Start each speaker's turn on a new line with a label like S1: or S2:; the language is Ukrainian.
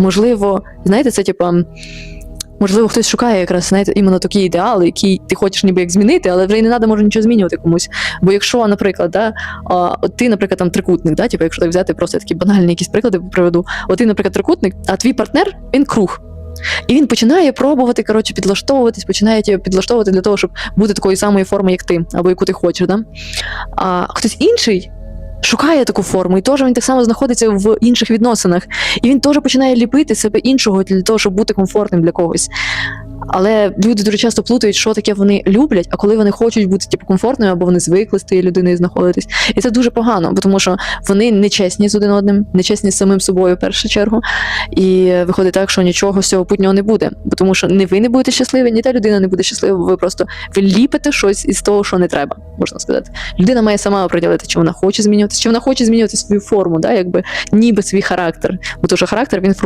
S1: можливо, знаєте, це типа. Можливо, хтось шукає якраз знаєте, іменно такі ідеали, які ти хочеш ніби як змінити, але вже й не треба може нічого змінювати комусь. Бо якщо, наприклад, да, от ти, наприклад, там трикутник, да, типу, якщо так взяти просто такі банальні якісь приклади приведу, от ти, наприклад, трикутник, а твій партнер він круг. І він починає пробувати коротше, підлаштовуватись, починає тебе підлаштовувати для того, щоб бути такої самої форми, як ти, або яку ти хочеш. Да? А хтось інший шукає таку форму, і теж він так само знаходиться в інших відносинах. І він теж починає ліпити себе іншого для того, щоб бути комфортним для когось. Але люди дуже часто плутають, що таке вони люблять, а коли вони хочуть бути типу, комфортною, або вони звикли з тією людиною знаходитись. І це дуже погано, бо тому що вони не чесні з один одним, не чесні з самим собою в першу чергу. І виходить так, що нічого з цього путнього не буде. Бо тому що не ви не будете щасливі, ні та людина не буде щаслива. Ви просто ви ліпите щось із того, що не треба, можна сказати. Людина має сама оприділити, чи вона хоче змінюватися, чи вона хоче змінювати свою форму, да, якби ніби свій характер. Бо тому що характер він формує.